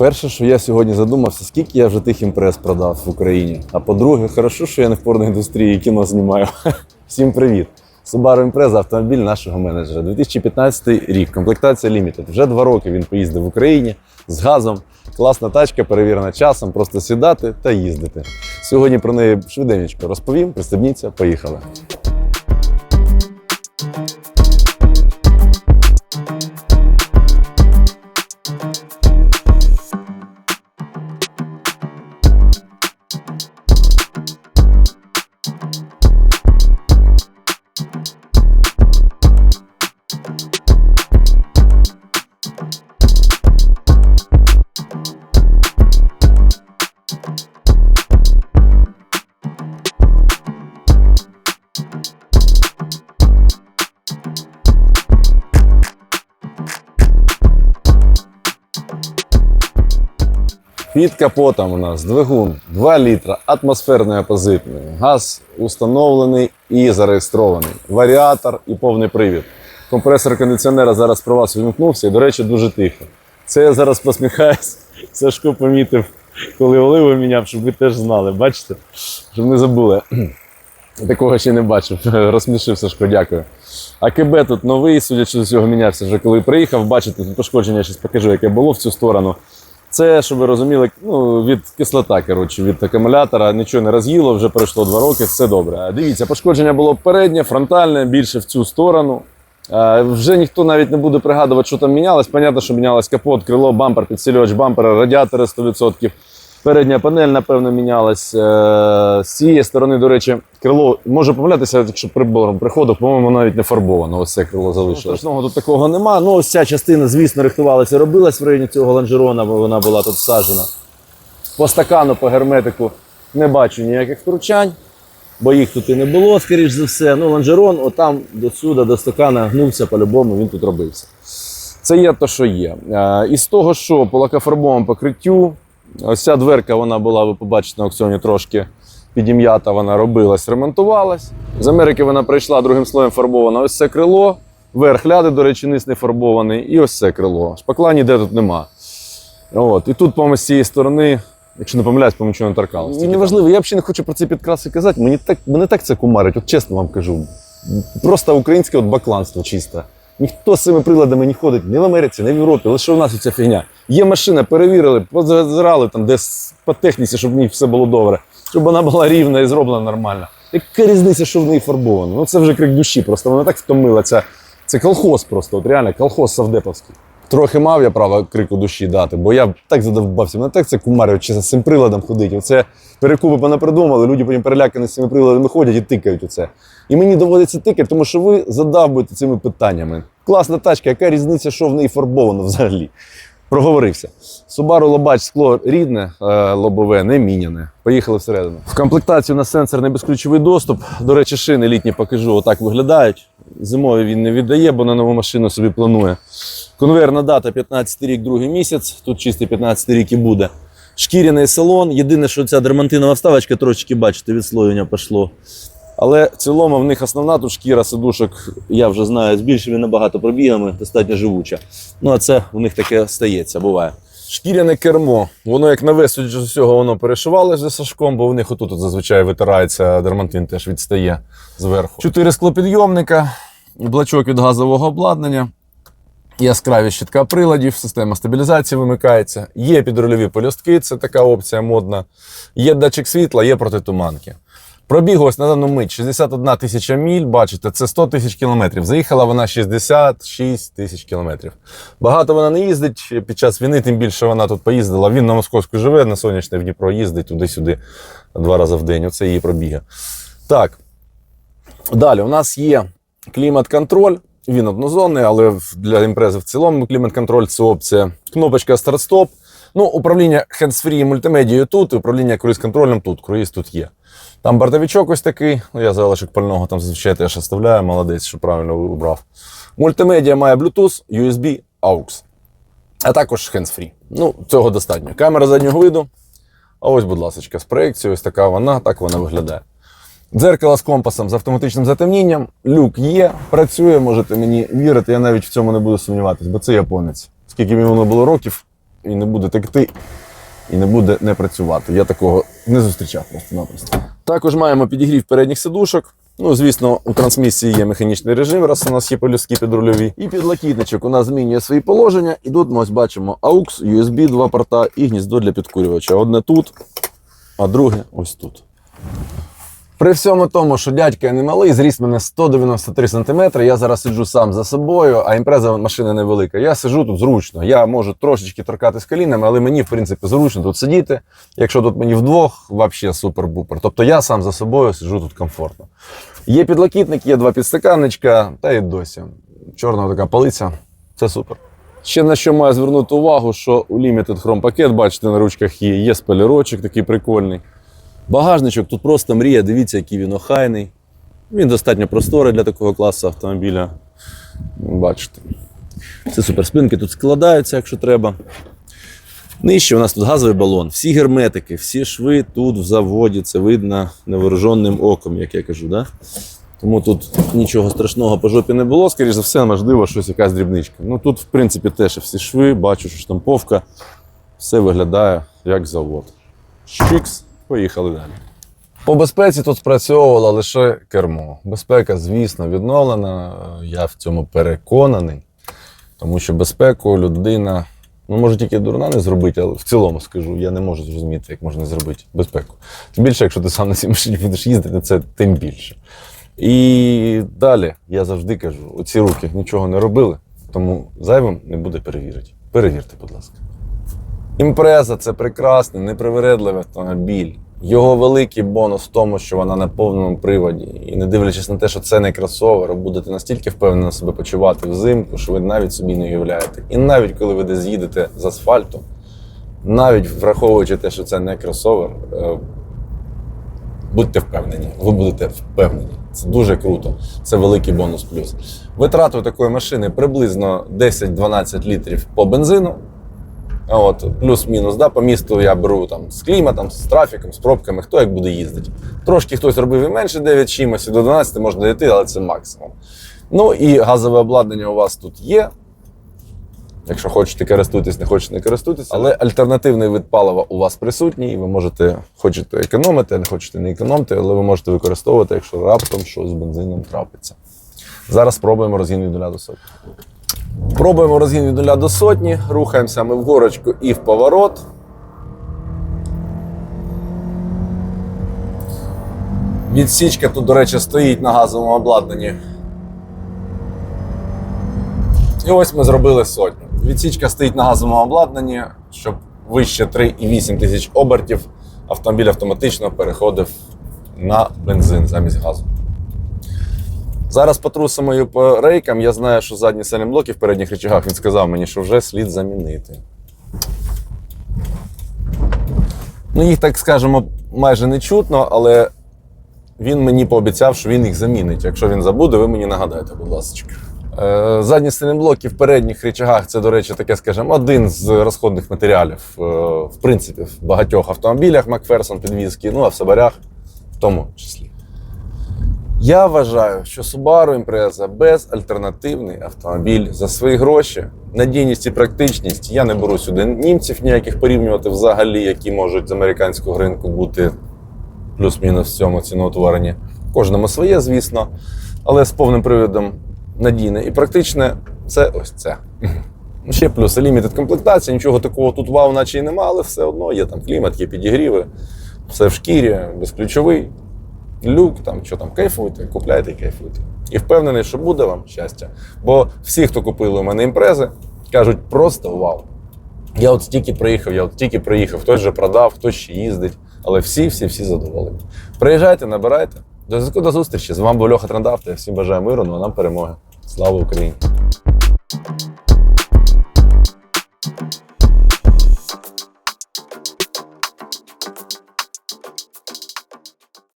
Перше, що я сьогодні задумався, скільки я вже тих імпрес продав в Україні. А по-друге, хорошо, що я не в порноіндустрії і кіно знімаю. Всім привіт! Subaru Impreza – автомобіль нашого менеджера. 2015 рік, комплектація Limited. Вже два роки він поїздив в Україні з газом. Класна тачка, перевірена часом, просто сідати та їздити. Сьогодні про неї швиденько розповім. Пристебніться, поїхали. Під капотом у нас двигун 2 літра атмосферної позитної. Газ установлений і зареєстрований. Варіатор і повний привід. Компресор кондиціонера зараз про вас увімкнувся і, до речі, дуже тихо. Це я зараз посміхаюсь. Сашко помітив, коли оливу міняв, щоб ви теж знали. Бачите? Щоб не забули. Такого ще не бачив. Розсмішив Сашко, дякую. АКБ тут новий, судячи з усього, мінявся вже коли приїхав. Бачите, тут пошкодження, зараз покажу, яке було в цю сторону. Це, щоб ви розуміли, ну, від кислота, коротше, від акумулятора нічого не роз'їло, вже пройшло два роки, все добре. Дивіться, пошкодження було переднє, фронтальне, більше в цю сторону. Вже ніхто навіть не буде пригадувати, що там мінялось. Понятно, що мінялось капот, крило, бампер, підсилювач бампера, радіатори 100%. Передня панель, напевно, мінялась. Е, З цієї сторони, до речі, крило може помилятися, якщо прибором приходив, по-моєму, навіть не фарбовано. Ось це крило залишилось. Страшного тут такого нема. Ну, ось ця частина, звісно, рихтувалася, робилась в районі цього лонжерона, бо вона була тут всаджена. По стакану, по герметику не бачу ніяких втручань, бо їх тут і не було, скоріш за все. Ну, лонжерон, отам до сюди, до стакана гнувся по-любому, він тут робився. Це є те, що є. Е, Із того, що по лакофарбовому покриттю, ось ця дверка вона була, ви побачите на аукціоні трошки підім'ята, вона робилась, ремонтувалась. З Америки вона прийшла другим слоєм фарбована. Ось це крило, верх ляди, до речі, низ не фарбований, і ось це крило. Шпакла ніде тут нема. От. І тут, по-моєму, з цієї сторони, якщо не помиляюсь, по нічого не торкалося. І неважливо, я взагалі не хочу про ці підкраси казати. Мені так, мене так це кумарить, от чесно вам кажу. Просто українське от бакланство чисте. Ніхто з цими приладами не ходить ні в Америці, ні в Європі. Лише у нас ця фігня. Є машина, перевірили, позазирали там десь по техніці, щоб в ній все було добре, щоб вона була рівна і зроблена нормально. Яка різниця, що в неї фарбовано? Ну це вже крик душі, просто вона так втомила. Це, це колхоз просто, от реально колхоз Савдеповський. Трохи мав я право крику душі дати, бо я так задовбався. Мене так це кумарив, чи з цим приладом ходить. Оце перекупи понапридумали, люди потім перелякані з цими приладами ходять і тикають оце. І мені доводиться тикати, тому що ви задавбуєте цими питаннями. Класна тачка, яка різниця, що в неї фарбовано взагалі? Проговорився. Subaru Лобач скло рідне, е, лобове, не міняне. Поїхали всередину. В комплектації у нас сенсорний безключовий доступ. До речі, шини літні покажу, отак виглядають. Зимові він не віддає, бо на нову машину собі планує. Конвейерна дата 15 рік, другий місяць. Тут чистий 15 рік і буде. Шкіряний салон. Єдине, що ця дермантинова вставочка трошечки, бачите, відслоєння пішло. Але в цілому в них основна тут шкіра сидушок, я вже знаю, з більшими набагато пробігами, достатньо живуча. Ну а це у них таке стається, буває. Шкіряне кермо. Воно як нове, судячи з усього, воно перешивалося за Сашком, бо в них отут от зазвичай витирається, дермантин теж відстає зверху. Чотири склопідйомника, блачок від газового обладнання. Яскраві щитка приладів, система стабілізації вимикається. Є підрульові полюстки, це така опція модна. Є датчик світла, є протитуманки. Пробіг ось на дану мить 61 тисяча міль, бачите, це 100 тисяч кілометрів. Заїхала вона 66 тисяч кілометрів. Багато вона не їздить під час війни, тим більше вона тут поїздила. Він на Московську живе, на сонячне в Дніпро їздить туди-сюди два рази в день. Оце її пробіги. Так. Далі у нас є клімат-контроль. Він однозонний, але для імпрези в цілому клімат-контроль це опція. Кнопочка старт-стоп. Ну, управління hands-free мультимедією тут, і управління круїз-контролем тут. Круїз тут є. Там бортовичок ось такий. Ну, я залишок пального там зазвичай теж оставляю. Молодець, що правильно обрав. Мультимедіа має Bluetooth, USB, AUX. А також hands-free. Ну, цього достатньо. Камера заднього виду. А ось, будь ласка, з проекцією, ось така вона, так вона виглядає. Дзеркало з компасом з автоматичним затемнінням. Люк є, працює, можете мені вірити. Я навіть в цьому не буду сумніватись, бо це японець. Скільки йому було років, і не буде текти, і не буде не працювати. Я такого не зустрічав просто-напросто. Також маємо підігрів передніх сидушок. Ну, звісно, у трансмісії є механічний режим, раз у нас є полюски підрульові. І підлокітничок у нас змінює свої положення. І тут ми ось бачимо AUX, USB, два порта і гніздо для підкурювача. Одне тут, а друге ось тут. При всьому тому, що дядька я не малий, зріст мене 193 см, я зараз сиджу сам за собою, а імпреза машина невелика. Я сиджу тут зручно. Я можу трошечки торкатись колінами, але мені, в принципі, зручно тут сидіти. Якщо тут мені вдвох, взагалі супер-бупер. Тобто я сам за собою сиджу тут комфортно. Є підлокітник, є два підстаканничка, та й досі. Чорна така полиця. Це супер. Ще на що маю звернути увагу, що у Limited Chrome пакет, бачите, на ручках є, є спойлерочок такий прикольний. Багажничок тут просто мрія, дивіться, який він охайний. Він достатньо просторий для такого класу автомобіля. Бачите. Це суперспинки тут складаються, якщо треба. Нижче у нас тут газовий балон. Всі герметики, всі шви тут в заводі. Це видно невооруженим оком, як я кажу. Да? Тому тут нічого страшного по жопі не було. Скоріше за все, можливо, щось якась дрібничка. Ну тут, в принципі, теж всі шви, бачу, що штамповка. Все виглядає як завод. Щикс, поїхали далі. По безпеці тут спрацьовувало лише кермо. Безпека, звісно, відновлена. Я в цьому переконаний. Тому що безпеку людина, ну може тільки дурна не зробити, але в цілому скажу, я не можу зрозуміти, як можна зробити безпеку. Тим більше, якщо ти сам на цій машині будеш їздити, це тим більше. І далі я завжди кажу: оці руки нічого не робили, тому зайвим не буде перевірити. Перевірте, будь ласка. Імпреза це прекрасний, непривередливий автомобіль. Його великий бонус в тому, що вона на повному приводі. І не дивлячись на те, що це не кросовер, будете настільки впевнено себе почувати взимку, що ви навіть собі не уявляєте. І навіть коли ви десь їдете з асфальту, навіть враховуючи те, що це не кросовер, е, будьте впевнені, ви будете впевнені. Це дуже круто. Це великий бонус плюс. Витрати у такої машини приблизно 10-12 літрів по бензину. От, плюс-мінус, да, по місту я беру там з кліматом, з трафіком, з пробками, хто як буде їздити. Трошки хтось робив і менше 9 чимось, і до 12 можна дійти, але це максимум. Ну і газове обладнання у вас тут є. Якщо хочете користуйтесь, не хочете не користуйтесь. Але альтернативний вид палива у вас присутній, і ви можете, хочете економити, не хочете не економити, але ви можете використовувати, якщо раптом щось з бензином трапиться. Зараз спробуємо розгін від 0 до сотні. Пробуємо розгін від 0 до сотні, рухаємося ми в горочку і в поворот. Відсічка тут, до речі, стоїть на газовому обладнанні. І ось ми зробили сотню. Відсічка стоїть на газовому обладнанні, щоб вище 3,8 тисяч обертів автомобіль автоматично переходив на бензин замість газу. Зараз потрусимо її по рейкам. Я знаю, що задні блоки в передніх речагах він сказав мені, що вже слід замінити. Ну, їх, так скажемо, майже не чутно, але він мені пообіцяв, що він їх замінить. Якщо він забуде, ви мені нагадайте, будь ласка. Е, Задні блоки в передніх речагах це, до речі, таке, скажімо, один з розходних матеріалів. е, В принципі, в багатьох автомобілях Макферсон підвізки, ну а в Сабарях в тому числі. Я вважаю, що Subaru Impreza безальтернативний автомобіль за свої гроші, надійність і практичність. Я не беру сюди німців ніяких порівнювати взагалі, які можуть з американського ринку бути плюс-мінус в цьому ціноутворенні. Кожному своє, звісно, але з повним приводом надійне і практичне це ось це. Ще плюс лімітед комплектація, нічого такого тут вау, наче й нема, але все одно є там клімат, є підігріви, все в шкірі, безключовий люк, там що там, кайфуйте, купляйте і кайфуйте. І впевнений, що буде вам щастя. Бо всі, хто купили у мене імпрези, кажуть просто вау. Я от стільки приїхав, я от стільки приїхав, хтось вже продав, хтось ще їздить, але всі, всі, всі задоволені. Приїжджайте, набирайте. До зв'язку до зустрічі. З вами був Льоха Трендавт. Я всім бажаю миру, ну а нам перемоги. Слава Україні!